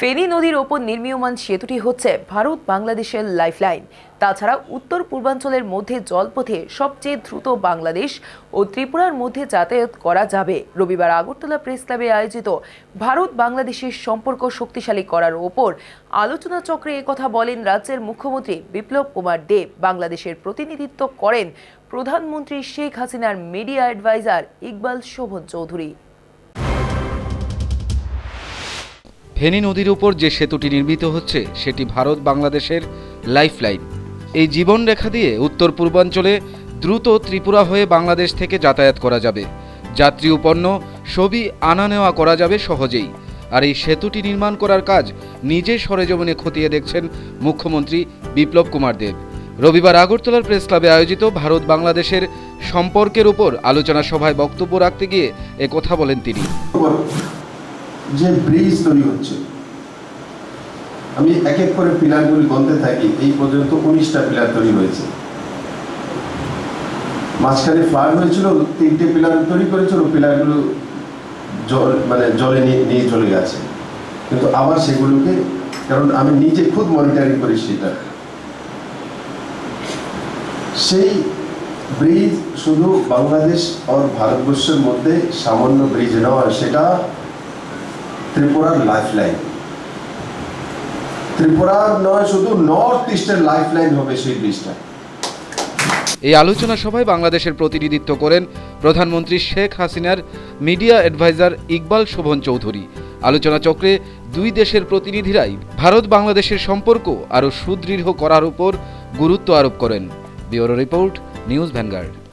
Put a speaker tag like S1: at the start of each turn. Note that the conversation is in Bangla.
S1: ফেনী নদীর ওপর নির্মীয়মান সেতুটি হচ্ছে ভারত বাংলাদেশের লাইফলাইন তাছাড়া উত্তর পূর্বাঞ্চলের মধ্যে জলপথে সবচেয়ে দ্রুত বাংলাদেশ ও ত্রিপুরার মধ্যে যাতায়াত করা যাবে রবিবার আগরতলা প্রেস ক্লাবে আয়োজিত ভারত বাংলাদেশের সম্পর্ক শক্তিশালী করার ওপর আলোচনা চক্রে কথা বলেন রাজ্যের মুখ্যমন্ত্রী বিপ্লব কুমার দেব বাংলাদেশের প্রতিনিধিত্ব করেন প্রধানমন্ত্রী শেখ হাসিনার মিডিয়া অ্যাডভাইজার ইকবাল শোভন চৌধুরী
S2: ফেনী নদীর উপর যে সেতুটি নির্মিত হচ্ছে সেটি ভারত বাংলাদেশের লাইফলাইন এই জীবনরেখা দিয়ে উত্তর পূর্বাঞ্চলে দ্রুত ত্রিপুরা হয়ে বাংলাদেশ থেকে যাতায়াত করা যাবে যাত্রী উপন্ন ছবি আনা নেওয়া করা যাবে সহজেই আর এই সেতুটি নির্মাণ করার কাজ নিজে সরেজমনে খতিয়ে দেখছেন মুখ্যমন্ত্রী বিপ্লব কুমার দেব রবিবার আগরতলার প্রেস ক্লাবে আয়োজিত ভারত বাংলাদেশের সম্পর্কের উপর আলোচনা সভায় বক্তব্য রাখতে গিয়ে কথা বলেন তিনি
S3: যে ব্রিজ তৈরি হচ্ছে আমি এক এক করে পিলারগুলি গন্তে থাকি এই পর্যন্ত উনিশটা পিলার তৈরি হয়েছে মাঝখানে ফ্লাড হয়েছিল তিনটে পিলার তৈরি করেছিল পিলারগুলো জল মানে জলে নিয়ে চলে গেছে কিন্তু আবার সেগুলোকে কারণ আমি নিজে খুব মনিটারিং করি সেটা সেই ব্রিজ শুধু বাংলাদেশ আর ভারতবর্ষের মধ্যে সামান্য ব্রিজ নয় সেটা ত্রিপুরার লাইফ লাইন ত্রিপুরার নয় শুধু নর্থ ইস্টের লাইফ লাইন হবে সেই ব্রিজটা
S2: এই আলোচনা সভায় বাংলাদেশের প্রতিনিধিত্ব করেন প্রধানমন্ত্রী শেখ হাসিনার মিডিয়া অ্যাডভাইজার ইকবাল শোভন চৌধুরী আলোচনা চক্রে দুই দেশের প্রতিনিধিরাই ভারত বাংলাদেশের সম্পর্ক আরও সুদৃঢ় করার উপর গুরুত্ব আরোপ করেন বিওরো রিপোর্ট নিউজ ভ্যানগার্ড